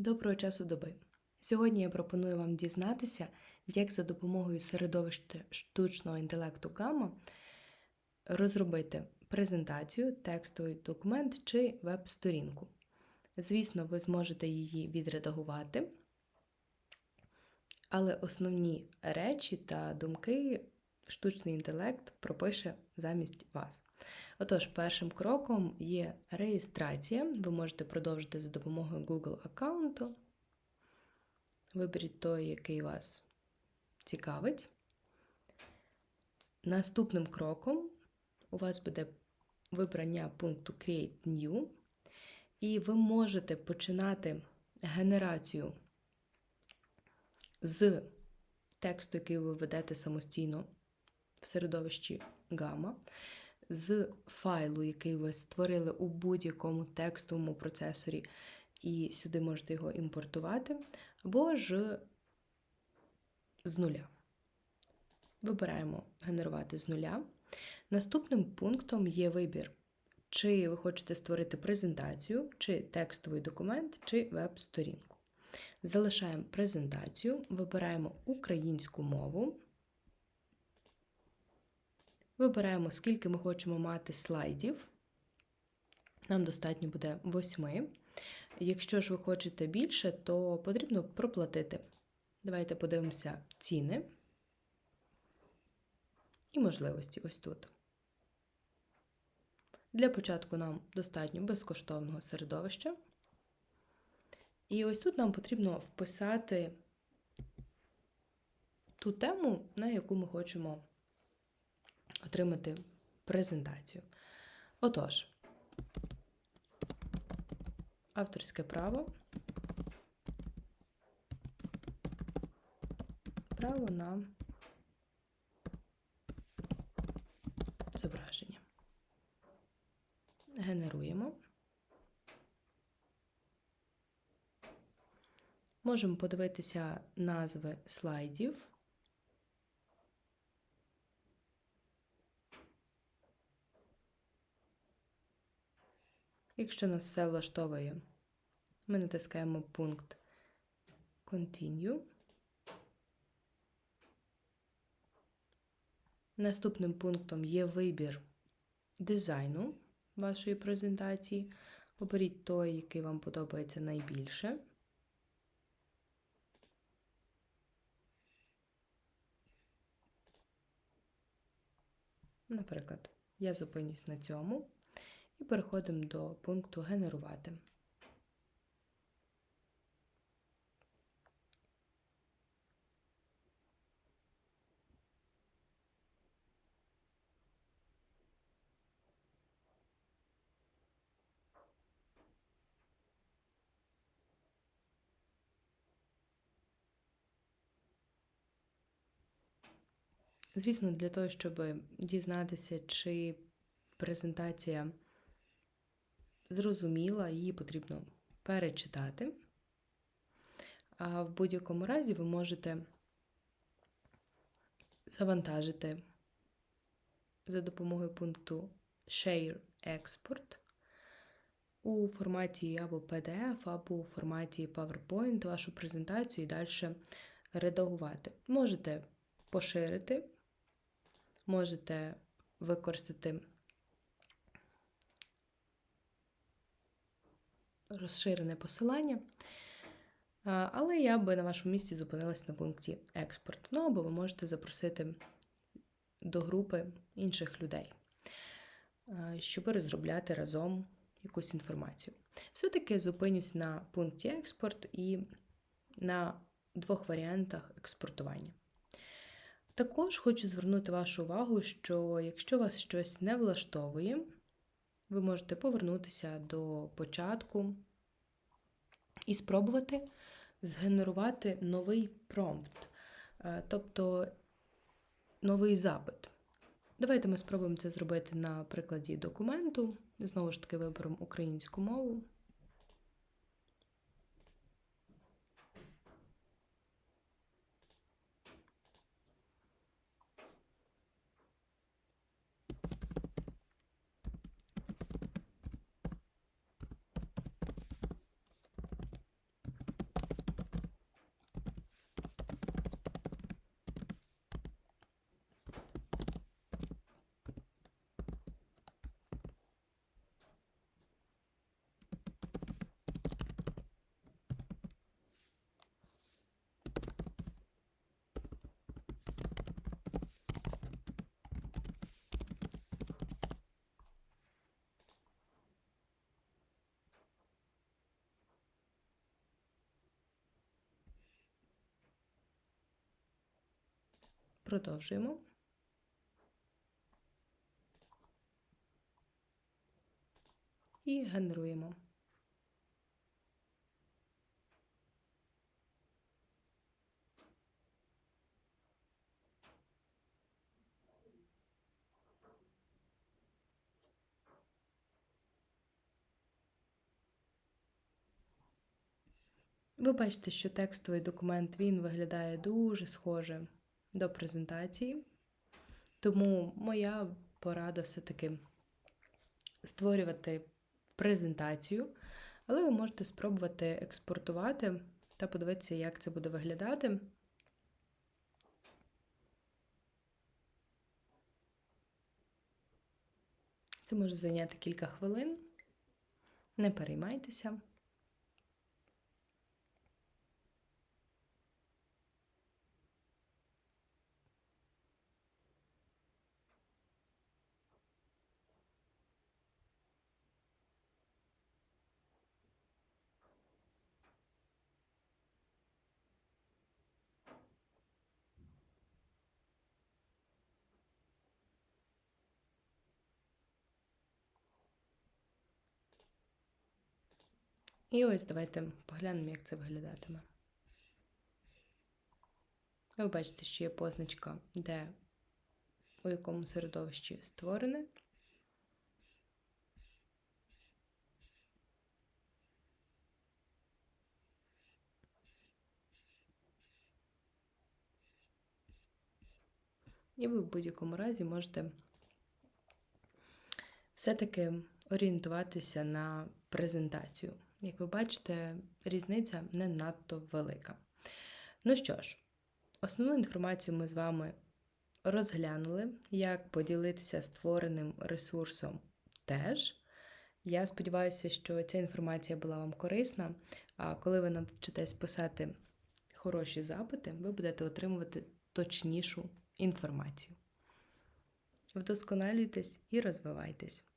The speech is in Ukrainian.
Доброго часу доби! Сьогодні я пропоную вам дізнатися, як за допомогою середовища штучного інтелекту Gamma розробити презентацію, текстовий документ чи веб-сторінку. Звісно, ви зможете її відредагувати, але основні речі та думки штучний інтелект пропише замість вас. Отож, першим кроком є реєстрація. Ви можете продовжити за допомогою Google аккаунту. Виберіть той, який вас цікавить. Наступним кроком у вас буде вибрання пункту Create New, і ви можете починати генерацію з тексту, який ви ведете самостійно в середовищі Gamma, з файлу, який ви створили у будь-якому текстовому процесорі, і сюди можете його імпортувати, або ж з нуля. Вибираємо генерувати з нуля. Наступним пунктом є вибір, чи ви хочете створити презентацію, чи текстовий документ, чи веб-сторінку. Залишаємо презентацію, вибираємо українську мову. Вибираємо, скільки ми хочемо мати слайдів. Нам достатньо буде 8. Якщо ж ви хочете більше, то потрібно проплатити. Давайте подивимося ціни і можливості ось тут. Для початку нам достатньо безкоштовного середовища. І ось тут нам потрібно вписати ту тему, на яку ми хочемо отримати презентацію. Отож, авторське право, право на зображення. Генеруємо. Можемо подивитися назви слайдів. Якщо нас все влаштовує, ми натискаємо пункт Continue. Наступним пунктом є вибір дизайну вашої презентації. Оберіть той, який вам подобається найбільше. Наприклад, я зупинюсь на цьому і переходимо до пункту Генерувати. Звісно, для того, щоб дізнатися, чи презентація зрозуміла, її потрібно перечитати. А в будь-якому разі ви можете завантажити за допомогою пункту Share Export у форматі або PDF, або у форматі PowerPoint вашу презентацію і далі редагувати. Можете поширити, можете використати розширене посилання. Але я би на вашому місці зупинилась на пункті експорт. Ну або ви можете запросити до групи інших людей, щоб розробляти разом якусь інформацію. Все-таки зупинюсь на пункті експорт і на двох варіантах експортування. Також хочу звернути вашу увагу, що якщо вас щось не влаштовує, ви можете повернутися до початку і спробувати згенерувати новий промпт, е, тобто новий запит. Давайте ми спробуємо це зробити на прикладі документу. Знову ж таки, виберемо українську мову. Продовжуємо. І генеруємо. Ви бачите, що текстовий документ він виглядає дуже схоже до презентації. Тому моя порада все-таки створювати презентацію, але ви можете спробувати експортувати та подивитися, як це буде виглядати. Це може зайняти кілька хвилин. Не переймайтеся. І ось давайте поглянемо, як це виглядатиме. Ви бачите, що є позначка, де у якому середовищі створене. І ви в будь-якому разі можете все-таки орієнтуватися на презентацію. Як ви бачите, різниця не надто велика. Ну що ж, основну інформацію ми з вами розглянули, як поділитися створеним ресурсом теж. Я сподіваюся, що ця інформація була вам корисна, а коли ви навчитесь писати хороші запити, ви будете отримувати точнішу інформацію. Вдосконалюйтесь і розвивайтесь.